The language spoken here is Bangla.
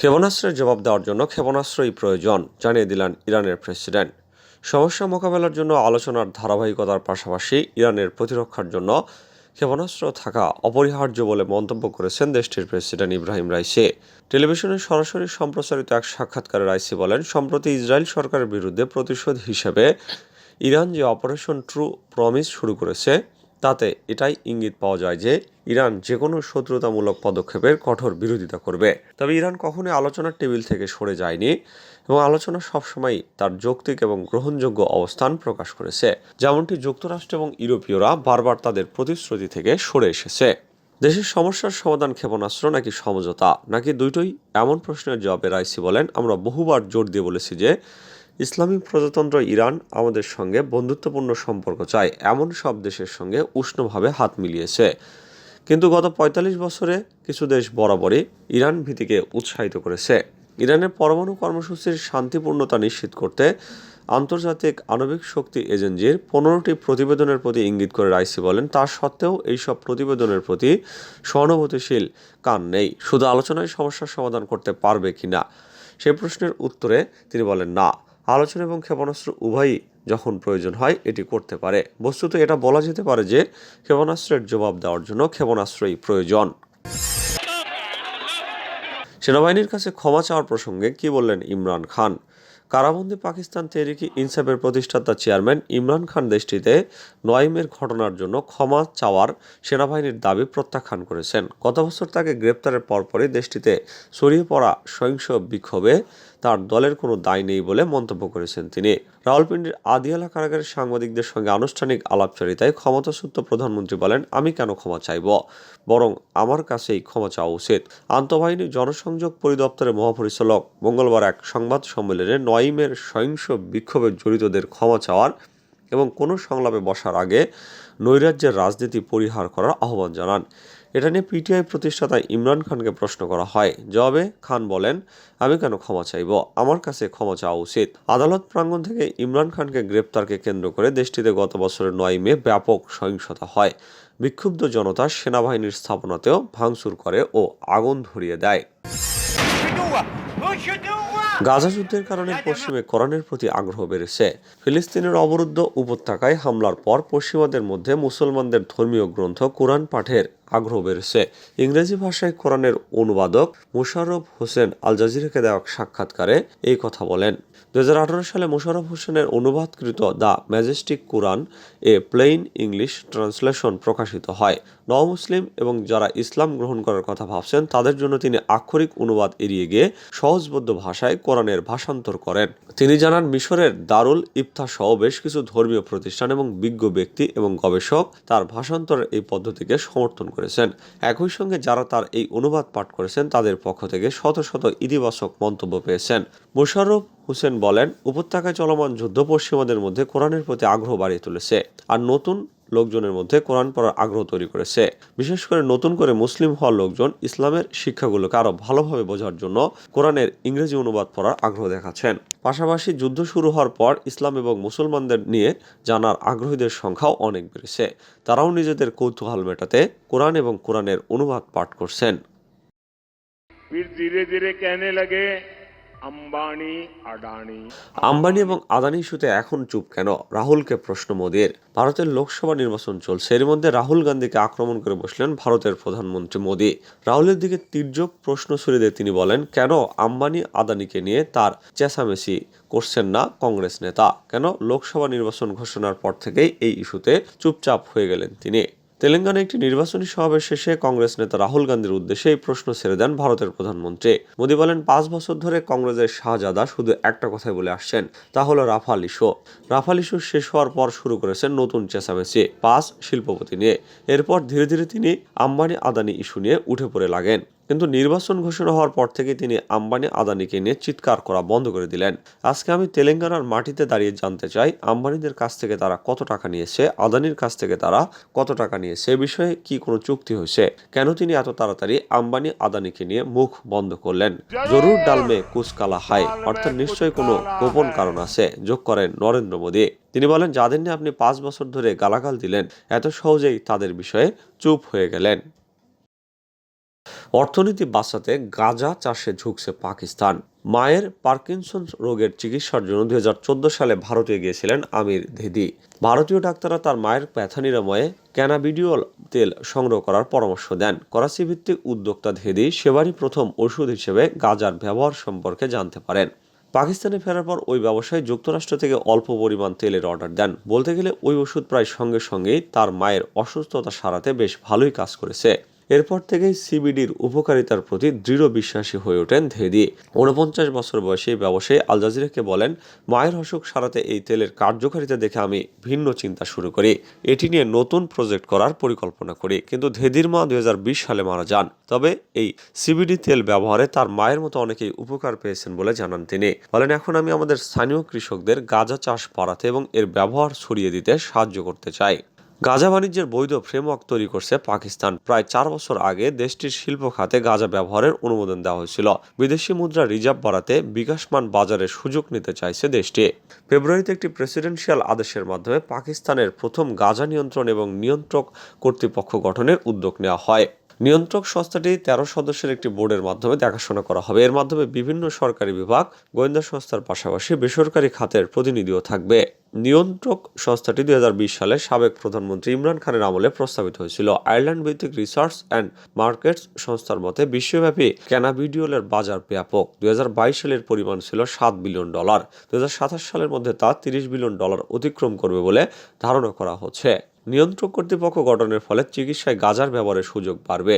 ক্ষেপণাস্ত্রের জবাব দেওয়ার জন্য ক্ষেপণাস্ত্রই প্রয়োজন, জানিয়ে দিলেন ইরানের প্রেসিডেন্ট। সমস্যা মোকাবেলার জন্য আলোচনার ধারাবাহিকতার পাশাপাশি ইরানের প্রতিরক্ষার জন্য ক্ষেপণাস্ত্র থাকা অপরিহার্য বলে মন্তব্য করেছেন দেশটির প্রেসিডেন্ট ইব্রাহিম রাইসে। টেলিভিশনে সরাসরি সম্প্রচারিত এক সাক্ষাৎকারে রাইসি বলেন, সম্প্রতি ইসরায়েল সরকারের বিরুদ্ধে প্রতিশোধ হিসেবে ইরান যে অপারেশন ট্রু প্রমিস শুরু করেছে তাতে এটাই ইঙ্গিত পাওয়া যায় যে ইরান যে কোনো শত্রুতামূলক পদক্ষেপের কঠোর বিরোধিতা করবে। তবে ইরান কখনোই আলোচনার টেবিল থেকে সরে যায়নি এবং আলোচনা সবসময় তার যৌক্তিক এবং গ্রহণযোগ্য অবস্থান প্রকাশ করেছে। যেমনটি যুক্তরাষ্ট্র এবং ইউরোপীয়রা বারবার তাদের প্রতিশ্রুতি থেকে সরে এসেছে। দেশের সমস্যার সমাধান ক্ষেপণাস্ত্র নাকি সমঝোতা? নাকি দুটোই এমন প্রশ্নের জবাবে রাইসি বলেন, আমরা বহুবার জোর দিয়ে বলেছি যে ইসলামী প্রজাতন্ত্র ইরান আমাদের সঙ্গে বন্ধুত্বপূর্ণ সম্পর্ক চায়। এমন সব দেশের সঙ্গে উষ্ণভাবে হাত মিলিয়েছে। কিন্তু গত ৪৫ বছরে কিছু দেশ বরাবরই ইরান ভীতিকে উৎসাহিত করেছে। ইরানের পরমাণু কর্মসূচির শান্তিপূর্ণতা নিশ্চিত করতে আন্তর্জাতিক আণবিক শক্তি এজেন্সির পনেরোটি প্রতিবেদনের প্রতি ইঙ্গিত করে রাইসি বলেন, তা সত্ত্বেও এইসব প্রতিবেদনের প্রতি সহানুভূতিশীল কান নেই। শুধু আলোচনায় সমস্যার সমাধান করতে পারবে কিনা সে প্রশ্নের উত্তরে তিনি বলেন, না। আলোচনা এবং ক্ষেপণাস্ত্র উভয়ই যখন প্রয়োজন হয়, এটি করতে পারে। বস্তুত এটা বলা যেতে পারে যে, ক্ষেপণাস্ত্রের জবাব দেওয়ার জন্য ক্ষেপণাস্ত্রই প্রয়োজন। সেনাবাহিনীর কাছে ক্ষমা চাওয়ার প্রসঙ্গে কি বললেন ইমরান খান? কারাবন্দী পাকিস্তান তেহরিকি ইনসাফের প্রতিষ্ঠাতা চেয়ারম্যান ইমরান খান দেশটিতে নয়মের ঘটনার জন্য ক্ষমা চাওয়ার সেনাবাহিনীর দাবি প্রত্যাখ্যান করেছেন। গত বছর তাকে গ্রেপ্তারের পরপরই দেশটিতে ছড়িয়ে পড়া সহিংস বিক্ষোভে তার দলের কোনো দায় নেই বলে মন্তব্য করেছেন তিনি। রাওয়ালপিন্ডির আদিয়ালা কারাগারের সাংবাদিকদের সঙ্গে আনুষ্ঠানিক আলাপচারিতায় ক্ষমতাসূত্র প্রধানমন্ত্রী বলেন, আমি কেন ক্ষমা চাইব? বরং আমার কাছেই ক্ষমা চাওয়া উচিত। আন্তঃবাহিনী জনসংযোগ পরিদপ্তরের মহাপরিচালক মঙ্গলবার এক সংবাদ সম্মেলনে নয়মের সহিংস বিক্ষোভে জড়িতদের ক্ষমা চাওয়ার এবং কোনো সংলাপে বসার আগে নৈরাজ্যের রাজনীতি পরিহার করার আহ্বান জানান। এটা নিয়ে পিটিআই প্রতিষ্ঠাতা ইমরান খানকে প্রশ্ন করা হয়। জবাবে খান বলেন, আমি কেন ক্ষমা চাইব? আমার কাছে ক্ষমা চাওয়া উচিত। আদালত প্রাঙ্গণ থেকে ইমরান খানকে গ্রেপ্তারকে কেন্দ্র করে দেশটিতে গত বছরের নয় মে ব্যাপক সহিংসতা হয়। বিক্ষুব্ধ জনতা সেনাবাহিনীর স্থাপনাতেও ভাঙচুর করে ও আগুন ধরিয়ে দেয়। গাজা যুদ্ধের কারণে পশ্চিমে কোরআনের প্রতি আগ্রহ বেড়েছে। ফিলিস্তিনের অবরুদ্ধ উপত্যকায় হামলার পর পশ্চিমাদের মধ্যে মুসলমানদের ধর্মীয় গ্রন্থ কোরআন পাঠের আগ্রহ বেড়েছে। ইংরেজি ভাষায় কোরআনের অনুবাদক মুশারফ হোসেন আল জাজিরাকে দেওয়া সাক্ষাৎকারে এই কথা বলেন। দু হাজার আঠারো সালে মুশারফ হোসেনের অনুবাদকৃত the majestic Quran a plain English translation প্রকাশিত হয়। নমুসলিম এবং যারা ইসলাম গ্রহণ করার কথা ভাবছেন, তাদের জন্য তিনি আক্ষরিক অনুবাদ এড়িয়ে গিয়ে সহজবদ্ধ ভাষায় কোরআনের ভাষান্তর করেন। তিনি জানান, মিশরের দারুল ইফতা সহ বেশ কিছু ধর্মীয় প্রতিষ্ঠান এবং বিজ্ঞ ব্যক্তি এবং গবেষক তার ভাষান্তরের এই পদ্ধতিকে সমর্থন করেছেন। একই সঙ্গে যারা তার এই অনুবাদ পাঠ করেছেন, তাদের পক্ষ থেকে শত শত ইতিবাচক মন্তব্য পেয়েছেন। মোশাররফ হোসেন বলেন, উপত্যকায় চলমান যুদ্ধ পশ্চিমাদের মধ্যে কোরআনের প্রতি আগ্রহ বাড়িয়ে তুলেছে। আর নতুন লোকজনের মধ্যে কোরআন পড়ার আগ্রহ তৈরি করেছে বিশেষ করে নতুন করে মুসলিম হওয়া লোকজন ইসলামের শিক্ষাগুলোকে আরো ভালোভাবে বোঝার জন্য কোরআনের ইংরেজি অনুবাদ পড়ার আগ্রহ দেখাচ্ছেন পাশাপাশি যুদ্ধ শুরু হওয়ার পর ইসলাম এবং মুসলমানদের নিয়ে জানার আগ্রহীদের সংখ্যাও অনেক বেড়েছে তারাও নিজেদের কৌতূহল মেটাতে কোরআন এবং কোরআনের অনুবাদ পাঠ করছেন फिर धीरे धीरे कहने लगे আম্বানি আডানি আম্বানি এবং আদানি ইস্যুতে এখন চুপ কেন? রাহুলকে প্রশ্ন মোদীর। ভারতের লোকসভা নির্বাচন চলছে। এর মধ্যে রাহুল গান্ধীকে আক্রমণ করে বসলেন ভারতের প্রধানমন্ত্রী মোদী। রাহুলের দিকে তির্যক প্রশ্ন ছুড়ে দিয়ে তিনি বলেন, কেন আম্বানি, আদানিকে নিয়ে তার চেঁচামেচি করছেন না কংগ্রেস নেতা? কেন লোকসভা নির্বাচন ঘোষণার পর থেকেই এই ইস্যুতে চুপচাপ হয়ে গেলেন তিনি? তেলেঙ্গানায় একটি নির্বাচনী সমাবেশ শেষে কংগ্রেস নেতা রাহুল গান্ধীর উদ্দেশ্যে এই প্রশ্ন ছেড়ে দেন ভারতের প্রধানমন্ত্রী। মোদী বলেন, পাঁচ বছর ধরে কংগ্রেসের শাহজাদা শুধু একটা কথাই বলে আসছেন, তা হলো রাফাল ইস্যু। রাফাল ইস্যু শেষ হওয়ার পর শুরু করেছেন নতুন চেঁচামেচি, পাঁচ শিল্পপতি নিয়ে। এরপর ধীরে ধীরে তিনি আম্বানি আদানি ইস্যু নিয়ে উঠে পড়ে লাগেন। কিন্তু নির্বাচন ঘোষণা হওয়ার পর থেকে তিনি আম্বানি আদানিকে নিয়ে চিৎকার করা বন্ধ করে দিলেন। আজকে আমি তেলেঙ্গানার মাটিতে দাঁড়িয়ে জানতে চাই, আম্বানিদের কাছ থেকে তারা কত টাকা নিয়েছে, আদানির কাছ থেকে তারা কত টাকা নিয়েছে সে বিষয়ে কি কোনো চুক্তি হয়েছে? কেন তিনি এত তাড়াতাড়ি আম্বানি আদানিকে নিয়ে মুখ বন্ধ করলেন? জরুর ডালমে কুচকালা হাই অর্থাৎ নিশ্চয়ই কোনো গোপন কারণ আছে, যোগ করেন নরেন্দ্র মোদী। তিনি বলেন, যাদের নিয়ে আপনি পাঁচ বছর ধরে গালাগাল দিলেন, এত সহজেই তাদের বিষয়ে চুপ হয়ে গেলেন। অর্থনীতি বাঁচাতে গাঁজা চাষে ঝুঁকছে পাকিস্তান। মায়ের পার্কিনসন রোগের চিকিৎসার জন্য দুই হাজার চোদ্দ সালে ভারতে গিয়েছিলেন আমির ধেদি। ভারতীয় ডাক্তাররা তার মায়ের ব্যথা নিরাময়ে ক্যানাবিডিওল তেল সংগ্রহ করার পরামর্শ দেন। করাচি ভিত্তিক উদ্যোক্তা ধেদি সেবারই প্রথম ওষুধ হিসেবে গাঁজার ব্যবহার সম্পর্কে জানতে পারেন। পাকিস্তানে ফেরার পর ওই ব্যবসায়ী যুক্তরাষ্ট্র থেকে অল্প পরিমাণ তেলের অর্ডার দেন। বলতে গেলে ওই ওষুধ প্রায় সঙ্গে সঙ্গেই তার মায়ের অসুস্থতা সারাতে বেশ ভালোই কাজ করেছে। এরপর থেকেই সিবিডির উপকারিতার প্রতি দৃঢ় বিশ্বাসী হয়ে ওঠেন ধেদি। ঊনপঞ্চাশ বছর বয়সী ব্যবসায়ী আল জাজিরাকে বলেন, মায়ের অসুখ সারাতে এই তেলের কার্যকারিতা দেখে আমি ভিন্ন চিন্তা শুরু করি। এটি নিয়ে নতুন প্রজেক্ট করার পরিকল্পনা করি। কিন্তু ধেদির মা দুই হাজার বিশ সালে মারা যান। তবে এই সিবিডি তেল ব্যবহারে তার মায়ের মতো অনেকেই উপকার পেয়েছেন বলে জানান তিনি। বলেন, এখন আমি আমাদের স্থানীয় কৃষকদের গাঁজা চাষ বাড়াতে এবং এর ব্যবহার ছড়িয়ে দিতে সাহায্য করতে চাই। গাঁজা বাণিজ্যের বৈধ ফ্রেমওয়ার্ক তৈরি করছে পাকিস্তান। প্রায় চার বছর আগে দেশটির শিল্প খাতে গাঁজা ব্যবহারের অনুমোদন দেওয়া হয়েছিল। বিদেশি মুদ্রা রিজার্ভ বাড়াতে বিকাশমান বাজারের সুযোগ নিতে চাইছে দেশটি। ফেব্রুয়ারিতে একটি প্রেসিডেন্সিয়াল আদেশের মাধ্যমে পাকিস্তানের প্রথম গাঁজা নিয়ন্ত্রণ এবং নিয়ন্ত্রক কর্তৃপক্ষ গঠনের উদ্যোগ নেওয়া হয়। নিয়ন্ত্রক সংস্থাটি তেরো সদস্যের একটি বোর্ডের মাধ্যমে দেখাশোনা করা হবে। এর মাধ্যমে বিভিন্ন সরকারি বিভাগ, গোয়েন্দা সংস্থার পাশাপাশি বেসরকারি খাতের প্রতিনিধিও থাকবে। নিয়ন্ত্রক সংস্থাটি দুই হাজার বিশ সালে সাবেক প্রধানমন্ত্রী ইমরান খানের আমলে প্রস্তাবিত হয়েছিল। আয়ারল্যান্ড ভিত্তিক রিসার্চ অ্যান্ড মার্কেটস সংস্থার মতে, বিশ্বব্যাপী ক্যানাবিডিওলের বাজার ব্যাপক। দুই হাজার বাইশ সালের পরিমাণ ছিল সাত বিলিয়ন ডলার। দুই হাজার সাতাশ সালের মধ্যে তা তিরিশ বিলিয়ন ডলার অতিক্রম করবে বলে ধারণা করা হচ্ছে। নিয়ন্ত্রক কর্তৃপক্ষ গঠনের ফলে চিকিৎসায় গাঁজার ব্যবহারের সুযোগ বাড়বে।